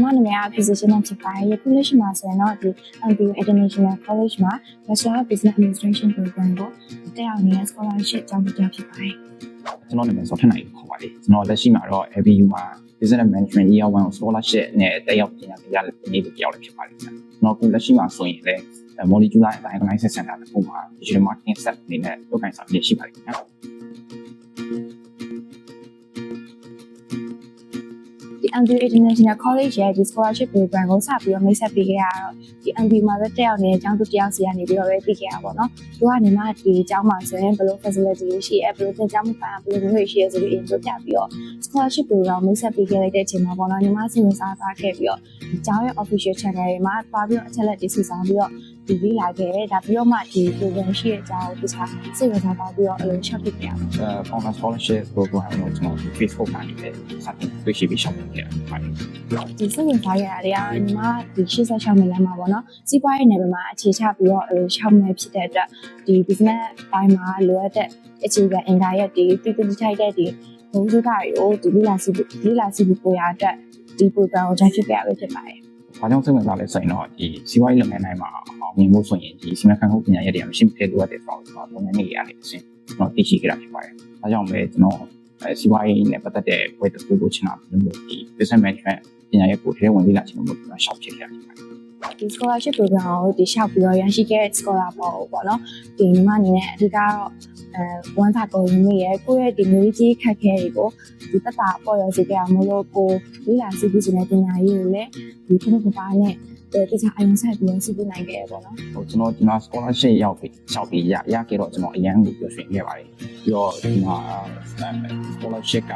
မနာမည်က physician နဲ့ဖြစ်ပါတယ်ယခုလက်ရှိမှာဆိုရင်တော့ဒီ MBU International College မှာ Bachelor of Business Administration Program ကိုတက်ရောက်နေတဲ့ scholarship ကျောင်းတစ်ကျောင်းဖြစ်ပါတယ်ကျွန်တော်နာမည်ဆိုထက်နိုင်ခေါ်ပါတယ်ကျွန်တော်လက်ရှိမှာတော့ ABU မှာ Business Management Year 1 Scholarship နဲ့တက်ရောက်ပညာသင်ကြားနေသူတယောက်လည်းဖြစ်ပါတယ်ကျွန်တော်အခုလက်ရှိမှာဆိုရင်လည်း Molecular and Diagnostic Center တစ်ခုမှာ Digital Marketing Set အနေနဲ့လုပ်ကိုင်ဆောင်ရရှိပါတယ်ခင်ဗျာ ဒီ MBU International College ရဲ့ဒီ scholarship program ကိုစပြီးတော့မိတ်ဆက်ပေးခဲ့ရတော့ဒီ MBU မှာပဲတက်ရောက်နေတဲ့ကျောင်းသူတစ်ယောက်စီကနေပြီးတော့ပဲသိခဲ့ရပါတော့။သူကနေမှဒီကျောင်းမှာဆိုရင်ဘယ်လို facility တွေရှိရဲဘယ်လိုသင်ကြားမှုပိုင်းဘယ်လိုမျိုးတွေရှိရဲဆိုပြီးအင်ဆိုပြပြီးတော့ scholarship program မိတ်ဆက်ပေးခဲ့လိုက်တဲ့အချိန်မှာပေါ့နော်ညီမစီဝင်စားစားခဲ့ပြီးတော့ဒီကျောင်းရဲ့ official channel တွေမှာပါပြီးတော့အချက်လက်တွေစီစဉ်ပြီးတော့ဒီလေးလာခဲ့တယ်ဒါပြီးတော့မှဒီ program ရှိတဲ့အကြောင်းကိုတခြားစိတ်ဝင်စားပါပြီးတော့အလုံးရှော့ပြခဲ့ရပါအဲ Founder Scholarship Program ကိုကျွန်တော် Facebook ကနေလည်းစတင်တွေ့ရှိပြီးရှောက်နေခဲ့ပါတယ်ဒီစိတ်ဝင်စားရတာတွေကညီမဒီ86မိနစ်မှာပေါ့နော်စီးပွားရေးနယ်ပယ်မှာအခြေချပြီးတော့အဲ6မိနစ်ဖြစ်တဲ့အတွက်ဒီ business ဘိုင်းမှာလိုအပ်တဲ့အခြေခံအင်္ဂါရက်တွေပြည်သူထိုက်တဲ့ဒီဘုံစုတာတွေကိုဒီလိလာစီလိလာစီပို့ရအတွက်ဒီ program ကို join ဖြစ်ပြရပဲဖြစ်ပါတယ်။ဘာကြောင့်စိတ်ဝင်စားလဲဆိုရင်တော့ဒီစီးပွားရေးလုပ်ငန်းတိုင်းမှာအောင်မြင်ဖို့ဆိုရင်ဒီစီမံခန့်ခွဲပညာရပ်တွေမရှိမဖြစ်လိုအပ်တဲ့ဆိုတော့ကျွန်တော်လုပ်ငန်းတွေရနေစဉ်ကျွန်တော်သိရှိခဲ့တာဖြစ်ပါတယ်။ဒါကြောင့်ပဲကျွန်တော် အဲစီးပွားရေးနဲ့ပတ်သက်တဲ့ဘွဲတစ်ခုကိုချင်တာလို့ဒီ business management ပညာရပ်ကိုတကယ်ဝင်လေ့လာချင်လို့ကျွန်တော်ရှောက်ဖြစ်ခဲ့တာဖြစ်ပါတယ် ဒီ scholarship program ကိုဒီလျှောက်ပြီးတော့ရရှိခဲ့တဲ့ scholar ပေါ့ပေါ့နော်ဒီညီမအနေနဲ့အဓိကတော့အဲဝန်သာကိုရင်းမိရဲ့ကိုယ့်ရဲ့ဒီမျိုးကြီးခက်ခဲတွေကိုဒီတက်တာပေါ်ရစေကြအောင်မလို့ကိုလေးလာစီးပြီးနေတဲ့ပညာရေးကိုလည်းဒီခုနကပါနဲ့တခြားအရင်ဆက်ပြီးစီးပြီးနိုင်ခဲ့ရပေါ့နော်။ဟိုကျွန်တော်ဒီမှာ scholarship ရောက်ပြီးရှောက်ပြီးရရခဲ့တော့ကျွန်တော်အရန်ကိုပြောရွှင်ခဲ့ပါတယ်။ပြီးတော့ဒီမှာ scholarship က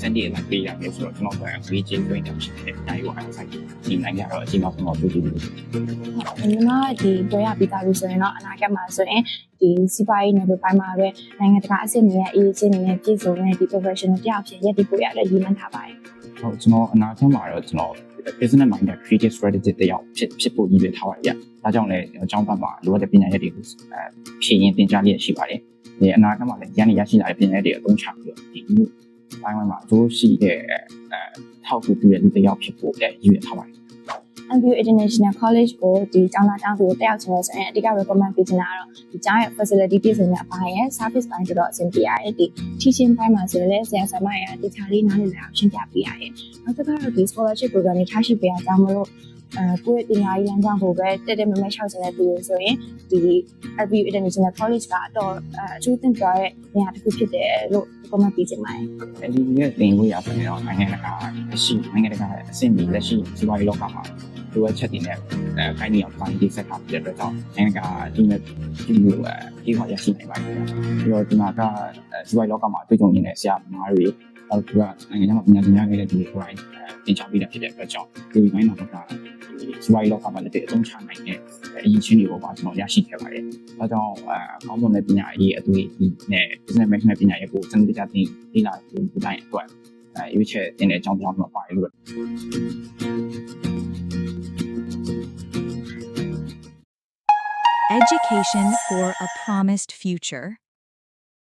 ကျွန်တော် send ရလိုက်ပေးရမယ်ဆိုတော့ကျွန်တော်က free change တွင်းတောင်ရှိတယ်။ဒါရောအဲ့ဆိုင်ဒီနိုင်ငံကတော့အချိန်မှကျွန်တော်တွေ့ကြည့်လို့ညီမဒီတွေ့ရပြီးသားလို့ဆိုရင်တော့အနာဂတ်မှာဆိုရင်ဒီစီးပွားရေးနယ်ပယ်ပိုင်းမှာပဲနိုင်ငံတကာအဆင့်မြင့်ရဲ့အရေးကြီးနေတဲ့ပြည်စုံတဲ့ဒီ professional တယောက်ဖြစ်ရည်တည်ဖို့ရတဲ့ရည်မှန်းထားပါတယ်ဟုတ်ကျွန်တော်အနာဂတ်မှာတော့ကျွန်တော် business minded creative strategy တယောက်ဖြစ်ဖြစ်ဖို့ရည်ရွယ်ထားပါတယ်။ဒါကြောင့်လည်းကျွန်တော်ကျောင်းဘက်မှာလိုအပ်တဲ့ပညာရပ်တွေကိုအဲဖြည့်ရင်သင်ကြားလျက်ရှိပါတယ်။ဒီအနာဂတ်မှာလည်းရန်ရရှိလာတဲ့ပညာရပ်တွေအသုံးချပြီးတော့ဒီ မှုတိုင်းဝိုင်းမှာအကျိုးရှိတဲ့အဲထောက်ကူပြုတဲ့လူတစ်ယောက်ဖြစ်ဖို့လည်းရည်ရွယ်ထားပါတယ် MBU International College ကိုဒီကျောင်းသားကျောင်းသူကိုတက်ရောက်ချင်လို့ဆိုရင်အဓိက recommend ပေးချင်တာကတော့ဒီကျောင်းရဲ့ facility ပြည့်စုံတဲ့အပိုင်းရဲ့ service ပိုင်းဆိုတော့အဆင်ပြေရတယ်ဒီ teaching ပိုင်းမှာဆိုရင်လည်းဆရာဆရာမရတခြားလေးနားလည်လာအောင်ရှင်းပြပေးရတယ်နောက်တစ်ခါတော့ဒီ scholarship program တွေထားရှိပေးရအောင်မလို့ အဲကိုယ့်ရဲ့ပညာရေးလမ်းကြောင်းကိုပဲတက်တက်မမဲလျှောက်ချင်တဲ့သူတွေဆိုရင်ဒီ MBU International College ကအတော့အထူးသင်ကြားရဲ့နေရာတစ်ခုဖြစ်တယ်လို့ recommend ပေးချင်ပါတယ်။အဲဒီရဲ့သင်ဝေးရဆိုရင်တော့နိုင်ငံတကာအရှိနိုင်ငံတကာအဆင့်မီလက်ရှိစီးပွားရေးလောကမှာလိုအပ်ချက်တွေနဲ့အဲခိုင်းနေအောင်ပိုင်းရေးဆက်ထားပြတဲ့အတွက်ကြောင့်နိုင်ငံတကာအတူနဲ့ဒီလိုအဲဒီဟောရရှိနိုင်ပါတယ်။ပြီးတော့ဒီမှာကစီးပွားရေးလောကမှာတွေ့ကြုံနေတဲ့ဆရာမတွေအောက်ကနိုင်ငံခြားမှာပညာသင်ကြားခဲ့တဲ့ဒီကိုယ်တိုင်သင်ကြားပေးတာဖြစ်တဲ့အတွက်ကြောင့်ဒီဘိုင်းမှာက စီးပွားရေးလောကမှာလည်းတဲ့အသုံးချနိုင်တဲ့အရင်ချင်းတွေကိုပါကျွန်တော်ရရှိခဲ့ပါတယ်။ဒါကြောင့်အဲကောင်းမွန်တဲ့ပညာရေးအတွေ့အကြုံနဲ့ business management ပညာရေးကိုစနစ်တကျသင်လေ့လာဖို့တိုင်းအတွက်အဲရွေးချယ်တင်တဲ့အကြောင်းကြောင့်တော့ပါတယ်လို့ Education for a promised future.